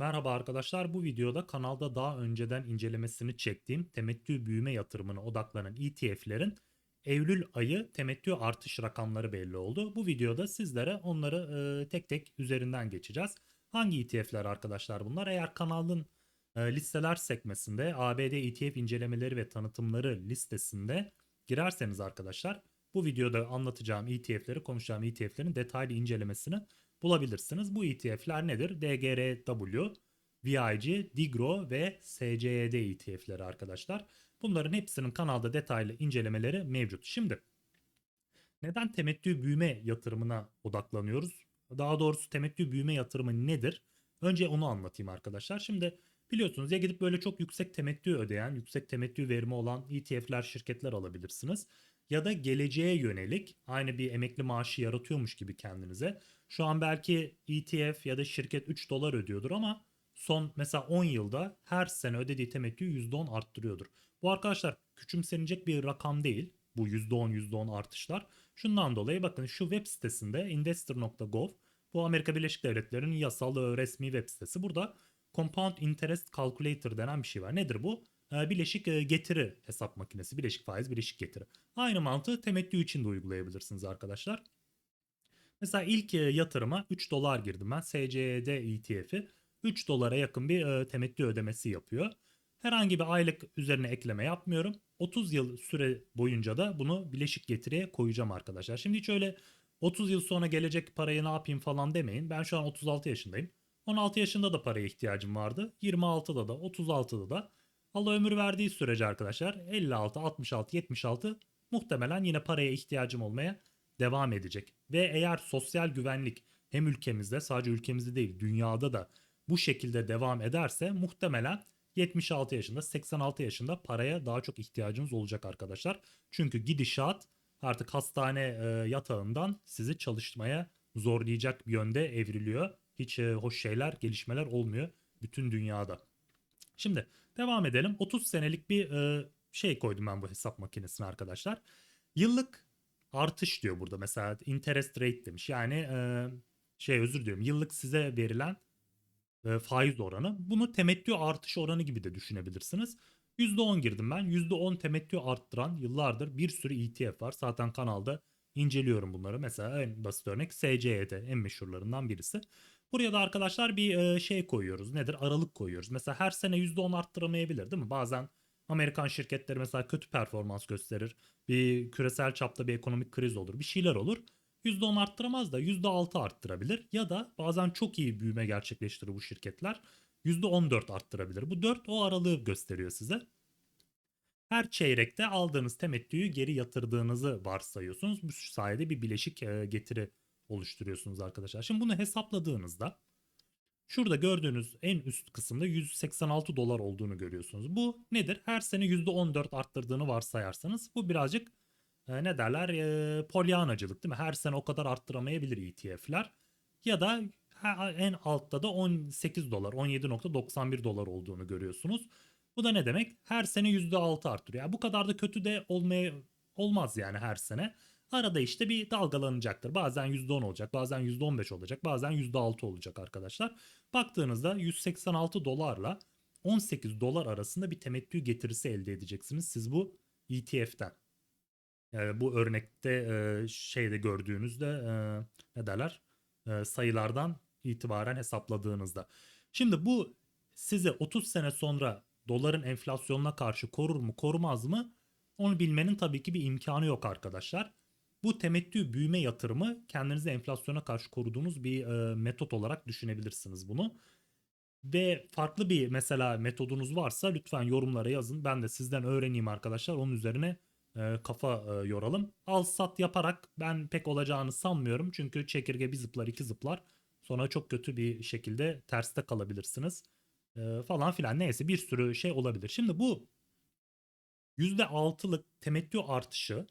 Merhaba arkadaşlar. Bu videoda kanalda daha önceden incelemesini çektiğim temettü büyüme yatırımına odaklanan ETF'lerin Eylül ayı temettü artış rakamları belli oldu. Bu videoda sizlere onları e, tek tek üzerinden geçeceğiz. Hangi ETF'ler arkadaşlar bunlar? Eğer kanalın e, listeler sekmesinde ABD ETF incelemeleri ve tanıtımları listesinde girerseniz arkadaşlar bu videoda anlatacağım ETF'leri, konuşacağım ETF'lerin detaylı incelemesini bulabilirsiniz. Bu ETF'ler nedir? DGRW, VIG, DIGRO ve SCED ETF'leri arkadaşlar. Bunların hepsinin kanalda detaylı incelemeleri mevcut. Şimdi neden temettü büyüme yatırımına odaklanıyoruz? Daha doğrusu temettü büyüme yatırımı nedir? Önce onu anlatayım arkadaşlar. Şimdi biliyorsunuz ya gidip böyle çok yüksek temettü ödeyen, yüksek temettü verimi olan ETF'ler, şirketler alabilirsiniz. Ya da geleceğe yönelik aynı bir emekli maaşı yaratıyormuş gibi kendinize. Şu an belki ETF ya da şirket 3 dolar ödüyordur ama son mesela 10 yılda her sene ödediği temettüyü %10 arttırıyordur. Bu arkadaşlar küçümsenecek bir rakam değil. Bu %10 %10 artışlar. Şundan dolayı bakın şu web sitesinde investor.gov bu Amerika Birleşik Devletleri'nin yasal resmi web sitesi. Burada Compound Interest Calculator denen bir şey var. Nedir bu? Ee, Bileşik e, getiri hesap makinesi. Bileşik faiz, bileşik getiri. Aynı mantığı temettü için de uygulayabilirsiniz arkadaşlar. Mesela ilk e, yatırıma 3 dolar girdim ben. SCD ETF'i 3 dolara yakın bir e, temettü ödemesi yapıyor. Herhangi bir aylık üzerine ekleme yapmıyorum. 30 yıl süre boyunca da bunu bileşik getiriye koyacağım arkadaşlar. Şimdi hiç öyle 30 yıl sonra gelecek parayı ne yapayım falan demeyin. Ben şu an 36 yaşındayım. 16 yaşında da paraya ihtiyacım vardı. 26'da da 36'da da. Allah ömür verdiği sürece arkadaşlar 56, 66, 76 muhtemelen yine paraya ihtiyacım olmaya devam edecek. Ve eğer sosyal güvenlik hem ülkemizde sadece ülkemizde değil dünyada da bu şekilde devam ederse muhtemelen 76 yaşında 86 yaşında paraya daha çok ihtiyacınız olacak arkadaşlar. Çünkü gidişat artık hastane e, yatağından sizi çalışmaya zorlayacak bir yönde evriliyor. Hiç e, hoş şeyler gelişmeler olmuyor bütün dünyada. Şimdi devam edelim. 30 senelik bir e, şey koydum ben bu hesap makinesine arkadaşlar. Yıllık artış diyor burada. Mesela interest rate demiş. Yani e, şey özür diliyorum. Yıllık size verilen e, faiz oranı. Bunu temettü artış oranı gibi de düşünebilirsiniz. %10 girdim ben. %10 temettü arttıran yıllardır bir sürü ETF var. Zaten kanalda inceliyorum bunları. Mesela en basit örnek SCED en meşhurlarından birisi. Buraya da arkadaşlar bir şey koyuyoruz. Nedir? Aralık koyuyoruz. Mesela her sene %10 arttıramayabilir değil mi? Bazen Amerikan şirketleri mesela kötü performans gösterir. Bir küresel çapta bir ekonomik kriz olur. Bir şeyler olur. %10 arttıramaz da %6 arttırabilir. Ya da bazen çok iyi büyüme gerçekleştirir bu şirketler. %14 arttırabilir. Bu 4 o aralığı gösteriyor size. Her çeyrekte aldığınız temettüyü geri yatırdığınızı varsayıyorsunuz. Bu sayede bir bileşik getiri oluşturuyorsunuz arkadaşlar. Şimdi bunu hesapladığınızda şurada gördüğünüz en üst kısımda 186 dolar olduğunu görüyorsunuz. Bu nedir? Her sene %14 arttırdığını varsayarsanız bu birazcık e, ne derler e, polyanacılık değil mi? Her sene o kadar arttıramayabilir ETF'ler. Ya da en altta da 18 dolar 17.91 dolar olduğunu görüyorsunuz. Bu da ne demek? Her sene %6 arttırıyor. Yani bu kadar da kötü de olmaya olmaz yani her sene. Arada işte bir dalgalanacaktır. Bazen %10 olacak, bazen %15 olacak, bazen %6 olacak arkadaşlar. Baktığınızda 186 dolarla 18 dolar arasında bir temettü getirisi elde edeceksiniz siz bu ETF'den. Yani bu örnekte e, şeyde gördüğünüzde e, ne derler e, sayılardan itibaren hesapladığınızda. Şimdi bu size 30 sene sonra doların enflasyonuna karşı korur mu korumaz mı onu bilmenin tabii ki bir imkanı yok arkadaşlar. Bu temettü büyüme yatırımı kendinizi enflasyona karşı koruduğunuz bir e, metot olarak düşünebilirsiniz bunu. Ve farklı bir mesela metodunuz varsa lütfen yorumlara yazın. Ben de sizden öğreneyim arkadaşlar. Onun üzerine e, kafa e, yoralım. Al sat yaparak ben pek olacağını sanmıyorum. Çünkü çekirge bir zıplar iki zıplar. Sonra çok kötü bir şekilde terste kalabilirsiniz. E, falan filan neyse bir sürü şey olabilir. Şimdi bu %6'lık temettü artışı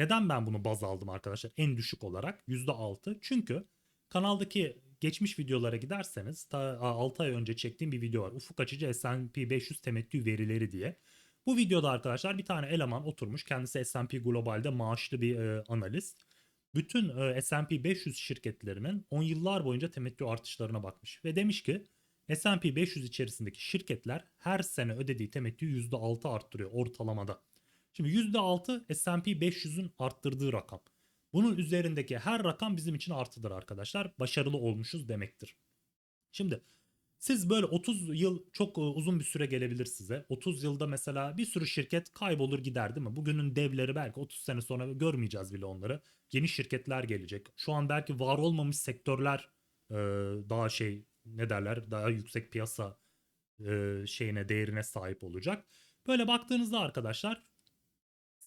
neden ben bunu baz aldım arkadaşlar en düşük olarak %6? Çünkü kanaldaki geçmiş videolara giderseniz ta 6 ay önce çektiğim bir video var. Ufuk açıcı S&P 500 temettü verileri diye. Bu videoda arkadaşlar bir tane eleman oturmuş. Kendisi S&P Global'de maaşlı bir e, analist. Bütün e, S&P 500 şirketlerinin 10 yıllar boyunca temettü artışlarına bakmış. Ve demiş ki S&P 500 içerisindeki şirketler her sene ödediği temettüyü %6 arttırıyor ortalamada. Şimdi %6 S&P 500'ün arttırdığı rakam. Bunun üzerindeki her rakam bizim için artıdır arkadaşlar. Başarılı olmuşuz demektir. Şimdi siz böyle 30 yıl çok e, uzun bir süre gelebilir size. 30 yılda mesela bir sürü şirket kaybolur gider değil mi? Bugünün devleri belki 30 sene sonra görmeyeceğiz bile onları. Yeni şirketler gelecek. Şu an belki var olmamış sektörler e, daha şey ne derler daha yüksek piyasa e, şeyine değerine sahip olacak. Böyle baktığınızda arkadaşlar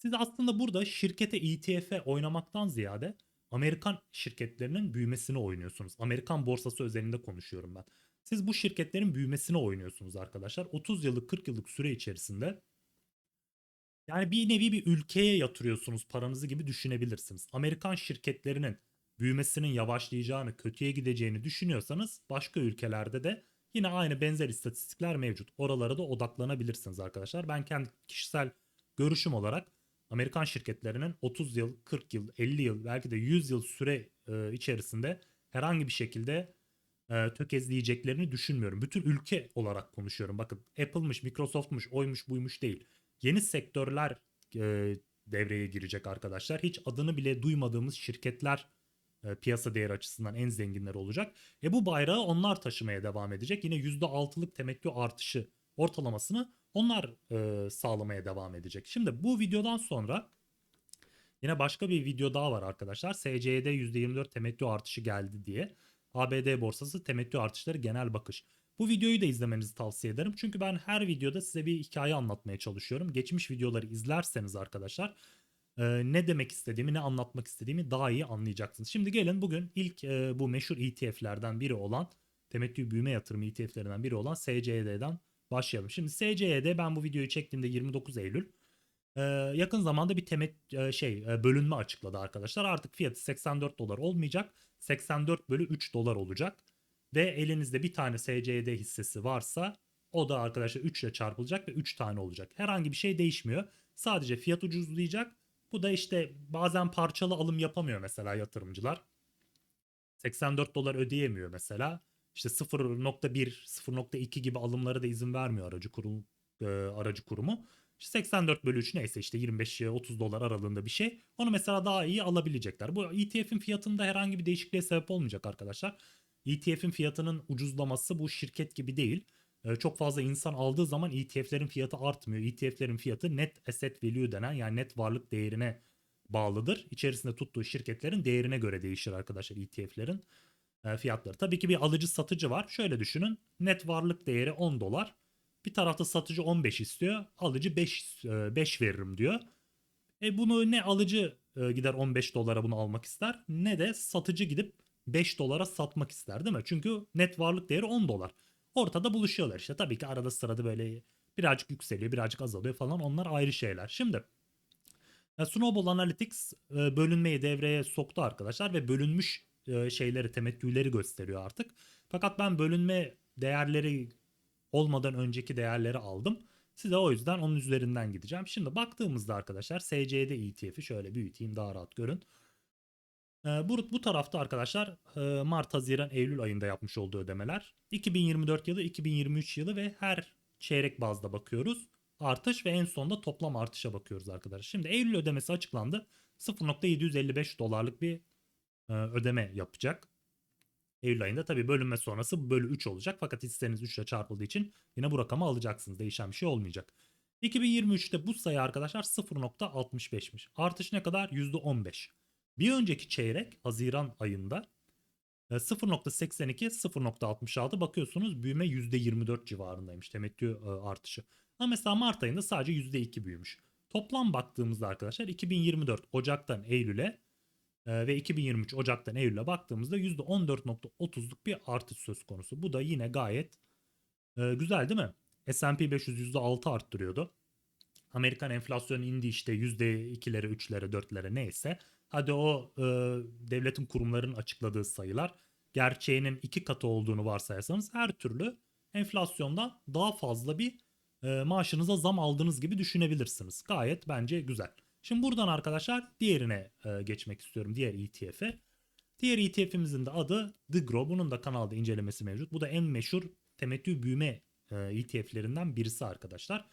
siz aslında burada şirkete ETF'e oynamaktan ziyade Amerikan şirketlerinin büyümesini oynuyorsunuz. Amerikan borsası özelinde konuşuyorum ben. Siz bu şirketlerin büyümesini oynuyorsunuz arkadaşlar. 30 yıllık 40 yıllık süre içerisinde yani bir nevi bir ülkeye yatırıyorsunuz paranızı gibi düşünebilirsiniz. Amerikan şirketlerinin büyümesinin yavaşlayacağını, kötüye gideceğini düşünüyorsanız başka ülkelerde de yine aynı benzer istatistikler mevcut. Oralara da odaklanabilirsiniz arkadaşlar. Ben kendi kişisel görüşüm olarak Amerikan şirketlerinin 30 yıl, 40 yıl, 50 yıl belki de 100 yıl süre e, içerisinde herhangi bir şekilde e, tökezleyeceklerini düşünmüyorum. Bütün ülke olarak konuşuyorum. Bakın Apple'mış, Microsoft'muş, oymuş, buymuş değil. Yeni sektörler e, devreye girecek arkadaşlar. Hiç adını bile duymadığımız şirketler e, piyasa değeri açısından en zenginler olacak. E bu bayrağı onlar taşımaya devam edecek. Yine %6'lık temettü artışı ortalamasını onlar e, sağlamaya devam edecek. Şimdi bu videodan sonra yine başka bir video daha var arkadaşlar. SC'de %24 temettü artışı geldi diye. ABD borsası temettü artışları genel bakış. Bu videoyu da izlemenizi tavsiye ederim. Çünkü ben her videoda size bir hikaye anlatmaya çalışıyorum. Geçmiş videoları izlerseniz arkadaşlar e, ne demek istediğimi, ne anlatmak istediğimi daha iyi anlayacaksınız. Şimdi gelin bugün ilk e, bu meşhur ETF'lerden biri olan temettü büyüme yatırımı ETF'lerinden biri olan SCD'den başlayalım. Şimdi SCE'de ben bu videoyu çektiğimde 29 Eylül ee, yakın zamanda bir temet e, şey e, bölünme açıkladı arkadaşlar. Artık fiyatı 84 dolar olmayacak. 84 bölü 3 dolar olacak. Ve elinizde bir tane SCD hissesi varsa o da arkadaşlar 3 ile çarpılacak ve 3 tane olacak. Herhangi bir şey değişmiyor. Sadece fiyat ucuzlayacak. Bu da işte bazen parçalı alım yapamıyor mesela yatırımcılar. 84 dolar ödeyemiyor mesela. İşte 0.1, 0.2 gibi alımlara da izin vermiyor aracı kurum e, aracı kurumu. İşte 84 bölü 3 neyse işte 25-30 dolar aralığında bir şey. Onu mesela daha iyi alabilecekler. Bu ETF'in fiyatında herhangi bir değişikliğe sebep olmayacak arkadaşlar. ETF'in fiyatının ucuzlaması bu şirket gibi değil. Ee, çok fazla insan aldığı zaman ETF'lerin fiyatı artmıyor. ETF'lerin fiyatı net asset value denen yani net varlık değerine bağlıdır. İçerisinde tuttuğu şirketlerin değerine göre değişir arkadaşlar ETF'lerin e, fiyatları. Tabii ki bir alıcı satıcı var. Şöyle düşünün. Net varlık değeri 10 dolar. Bir tarafta satıcı 15 istiyor. Alıcı 5 5 veririm diyor. E bunu ne alıcı e, gider 15 dolara bunu almak ister ne de satıcı gidip 5 dolara satmak ister değil mi? Çünkü net varlık değeri 10 dolar. Ortada buluşuyorlar işte. Tabii ki arada sırada böyle birazcık yükseliyor, birazcık azalıyor falan. Onlar ayrı şeyler. Şimdi e, Snowball Analytics e, bölünmeyi devreye soktu arkadaşlar ve bölünmüş e, şeyleri, temettüleri gösteriyor artık. Fakat ben bölünme değerleri olmadan önceki değerleri aldım. Size o yüzden onun üzerinden gideceğim. Şimdi baktığımızda arkadaşlar SCD ETF'i şöyle büyüteyim daha rahat görün. Ee, bu, bu tarafta arkadaşlar e, Mart, Haziran, Eylül ayında yapmış olduğu ödemeler. 2024 yılı, 2023 yılı ve her çeyrek bazda bakıyoruz. Artış ve en sonunda toplam artışa bakıyoruz arkadaşlar. Şimdi Eylül ödemesi açıklandı. 0.755 dolarlık bir e, ödeme yapacak. Eylül ayında tabii bölünme sonrası bölü 3 olacak. Fakat hisseniz 3 ile çarpıldığı için yine bu rakamı alacaksınız. Değişen bir şey olmayacak. 2023'te bu sayı arkadaşlar 0.65'miş. Artış ne kadar? %15. Bir önceki çeyrek Haziran ayında 0.82 e, 0.66 bakıyorsunuz büyüme %24 civarındaymış temettü e, artışı. Ama mesela Mart ayında sadece %2 büyümüş. Toplam baktığımızda arkadaşlar 2024 Ocak'tan Eylül'e e, ve 2023 Ocak'tan Eylül'e baktığımızda %14.30'luk bir artış söz konusu. Bu da yine gayet güzel değil mi? S&P 500 %6 arttırıyordu. Amerikan enflasyonu indi işte %2'lere, 3'lere, 4'lere neyse. Hadi o e, devletin kurumlarının açıkladığı sayılar gerçeğinin iki katı olduğunu varsayarsanız her türlü enflasyondan daha fazla bir e, maaşınıza zam aldığınız gibi düşünebilirsiniz. Gayet bence güzel. Şimdi buradan arkadaşlar diğerine e, geçmek istiyorum. Diğer ETF'e. Diğer ETF'imizin de adı DIGRO. Bunun da kanalda incelemesi mevcut. Bu da en meşhur temettü büyüme e, ETF'lerinden birisi arkadaşlar.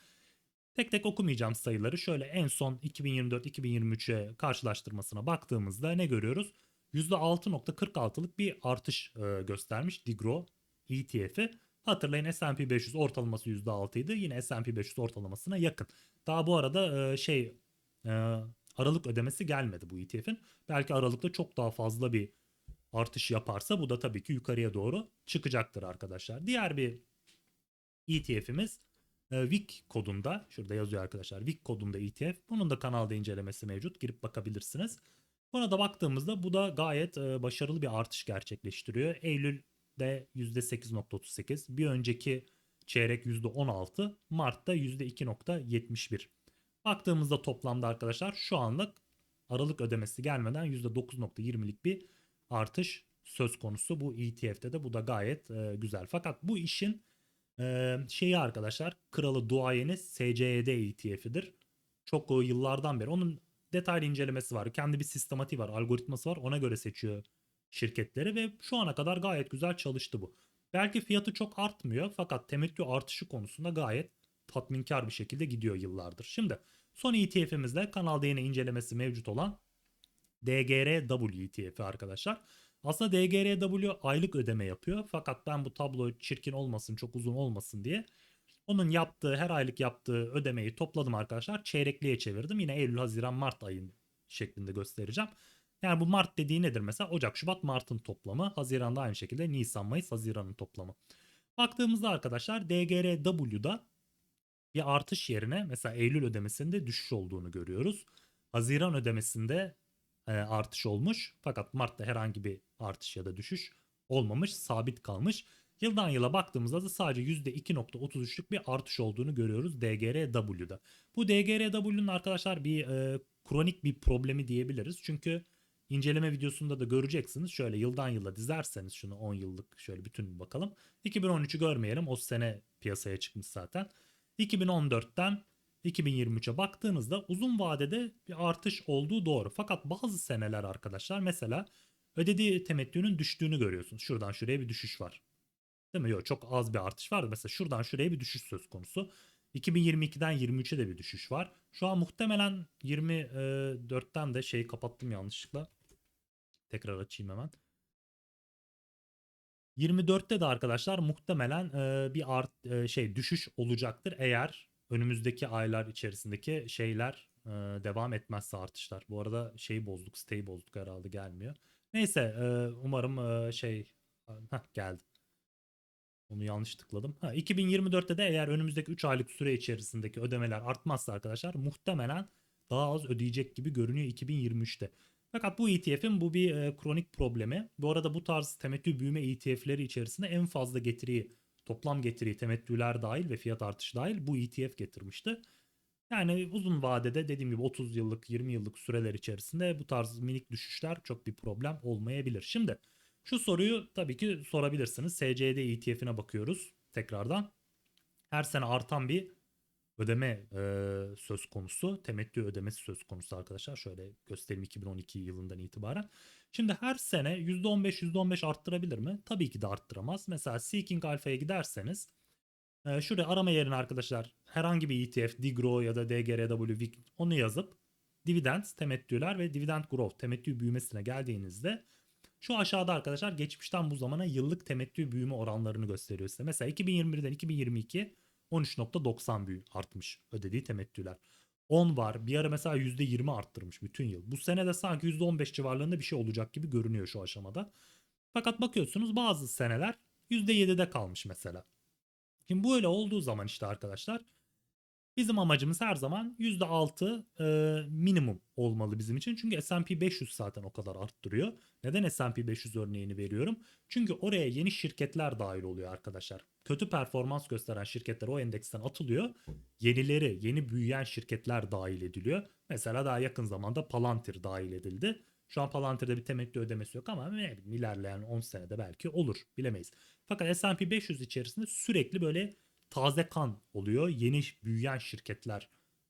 Tek tek okumayacağım sayıları. Şöyle en son 2024-2023'e karşılaştırmasına baktığımızda ne görüyoruz? %6.46'lık bir artış e, göstermiş Digro ETF'i. Hatırlayın S&P 500 ortalaması %6 idi. Yine S&P 500 ortalamasına yakın. Daha bu arada e, şey e, aralık ödemesi gelmedi bu ETF'in. Belki aralıkta çok daha fazla bir artış yaparsa bu da tabii ki yukarıya doğru çıkacaktır arkadaşlar. Diğer bir ETF'imiz e, WIC kodunda. Şurada yazıyor arkadaşlar. WIC kodunda ETF. Bunun da kanalda incelemesi mevcut. Girip bakabilirsiniz. Buna da baktığımızda bu da gayet e, başarılı bir artış gerçekleştiriyor. Eylül'de %8.38, bir önceki çeyrek %16, Mart'ta %2.71. Baktığımızda toplamda arkadaşlar şu anlık Aralık ödemesi gelmeden %9.20'lik bir artış söz konusu bu ETF'de de bu da gayet e, güzel. Fakat bu işin e, şeyi arkadaşlar kralı duayeni SCED ETF'idir. Çok o yıllardan beri onun detaylı incelemesi var. Kendi bir sistematiği var, algoritması var. Ona göre seçiyor şirketleri ve şu ana kadar gayet güzel çalıştı bu. Belki fiyatı çok artmıyor fakat temettü artışı konusunda gayet tatminkar bir şekilde gidiyor yıllardır. Şimdi son ETF'imizde kanalda yine incelemesi mevcut olan DGRW ETF'i arkadaşlar. Aslında DGRW aylık ödeme yapıyor fakat ben bu tablo çirkin olmasın çok uzun olmasın diye onun yaptığı her aylık yaptığı ödemeyi topladım arkadaşlar. Çeyrekliğe çevirdim. Yine Eylül, Haziran, Mart ayın şeklinde göstereceğim. Yani bu Mart dediği nedir mesela? Ocak, Şubat, Mart'ın toplamı. Haziran'da aynı şekilde Nisan, Mayıs, Haziran'ın toplamı. Baktığımızda arkadaşlar DGRW'da bir artış yerine mesela Eylül ödemesinde düşüş olduğunu görüyoruz. Haziran ödemesinde e, artış olmuş fakat Mart'ta herhangi bir artış ya da düşüş olmamış, sabit kalmış. Yıldan yıla baktığımızda da sadece %2.33'lük bir artış olduğunu görüyoruz DGRW'da. Bu DGRW'nun arkadaşlar bir e, kronik bir problemi diyebiliriz. Çünkü inceleme videosunda da göreceksiniz. Şöyle yıldan yıla dizerseniz şunu 10 yıllık şöyle bütün bakalım. 2013'ü görmeyelim. O sene piyasaya çıkmış zaten. 2014'ten 2023'e baktığınızda uzun vadede bir artış olduğu doğru. Fakat bazı seneler arkadaşlar mesela ödediği temettünün düştüğünü görüyorsunuz. Şuradan şuraya bir düşüş var. Değil mi? Yok çok az bir artış var. Mesela şuradan şuraya bir düşüş söz konusu. 2022'den 23'e de bir düşüş var. Şu an muhtemelen 24'ten de şeyi kapattım yanlışlıkla. Tekrar açayım hemen. 24'te de arkadaşlar muhtemelen e, bir art e, şey düşüş olacaktır eğer önümüzdeki aylar içerisindeki şeyler e, devam etmezse artışlar. Bu arada şeyi bozduk, siteyi bozduk herhalde gelmiyor. Neyse e, umarım e, şey heh, geldi. Onu yanlış tıkladım. Ha, 2024'te de eğer önümüzdeki 3 aylık süre içerisindeki ödemeler artmazsa arkadaşlar muhtemelen daha az ödeyecek gibi görünüyor 2023'te. Fakat bu ETF'in bu bir e, kronik problemi. Bu arada bu tarz temettü büyüme ETF'leri içerisinde en fazla getiriyi, toplam getiriyi temettüler dahil ve fiyat artışı dahil bu ETF getirmişti. Yani uzun vadede dediğim gibi 30 yıllık 20 yıllık süreler içerisinde bu tarz minik düşüşler çok bir problem olmayabilir. Şimdi şu soruyu tabii ki sorabilirsiniz. SCD ETF'ine bakıyoruz tekrardan. Her sene artan bir ödeme e, söz konusu. Temettü ödemesi söz konusu arkadaşlar. Şöyle göstereyim 2012 yılından itibaren. Şimdi her sene %15 %15 arttırabilir mi? Tabii ki de arttıramaz. Mesela Seeking Alpha'ya giderseniz e, şuraya arama yerine arkadaşlar herhangi bir ETF, Digro ya da DGRW VIC onu yazıp dividend, temettüler ve dividend growth, temettü büyümesine geldiğinizde şu aşağıda arkadaşlar geçmişten bu zamana yıllık temettü büyüme oranlarını gösteriyor size. Mesela 2021'den 2022 13.90 büyü artmış ödediği temettüler. 10 var. Bir ara mesela %20 arttırmış bütün yıl. Bu sene de sanki %15 civarlarında bir şey olacak gibi görünüyor şu aşamada. Fakat bakıyorsunuz bazı seneler %7'de kalmış mesela. Şimdi bu öyle olduğu zaman işte arkadaşlar Bizim amacımız her zaman %6 e, minimum olmalı bizim için. Çünkü S&P 500 zaten o kadar arttırıyor. Neden S&P 500 örneğini veriyorum? Çünkü oraya yeni şirketler dahil oluyor arkadaşlar. Kötü performans gösteren şirketler o endeksten atılıyor. Yenileri, yeni büyüyen şirketler dahil ediliyor. Mesela daha yakın zamanda Palantir dahil edildi. Şu an Palantir'de bir temettü ödemesi yok ama ne bileyim ilerleyen 10 senede belki olur bilemeyiz. Fakat S&P 500 içerisinde sürekli böyle taze kan oluyor. Yeni büyüyen şirketler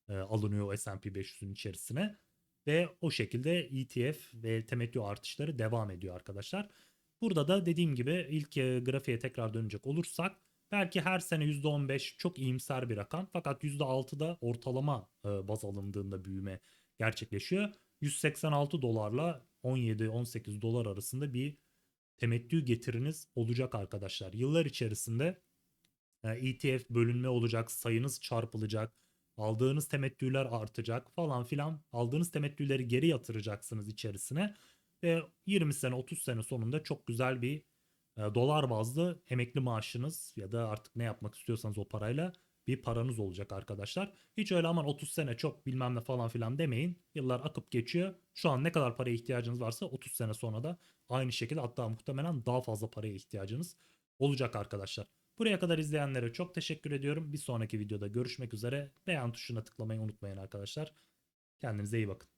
e, alınıyor S&P 500'ün içerisine ve o şekilde ETF ve temettü artışları devam ediyor arkadaşlar. Burada da dediğim gibi ilk e, grafiğe tekrar dönecek olursak Belki her sene %15 çok iyimser bir rakam fakat %6'da ortalama e, baz alındığında büyüme gerçekleşiyor. 186 dolarla 17-18 dolar arasında bir temettü getiriniz olacak arkadaşlar. Yıllar içerisinde ETF bölünme olacak, sayınız çarpılacak, aldığınız temettüler artacak falan filan. Aldığınız temettüleri geri yatıracaksınız içerisine ve 20 sene 30 sene sonunda çok güzel bir e, dolar bazlı emekli maaşınız ya da artık ne yapmak istiyorsanız o parayla bir paranız olacak arkadaşlar. Hiç öyle aman 30 sene çok bilmem ne falan filan demeyin. Yıllar akıp geçiyor. Şu an ne kadar paraya ihtiyacınız varsa 30 sene sonra da aynı şekilde hatta muhtemelen daha fazla paraya ihtiyacınız olacak arkadaşlar. Buraya kadar izleyenlere çok teşekkür ediyorum. Bir sonraki videoda görüşmek üzere. Beğen tuşuna tıklamayı unutmayın arkadaşlar. Kendinize iyi bakın.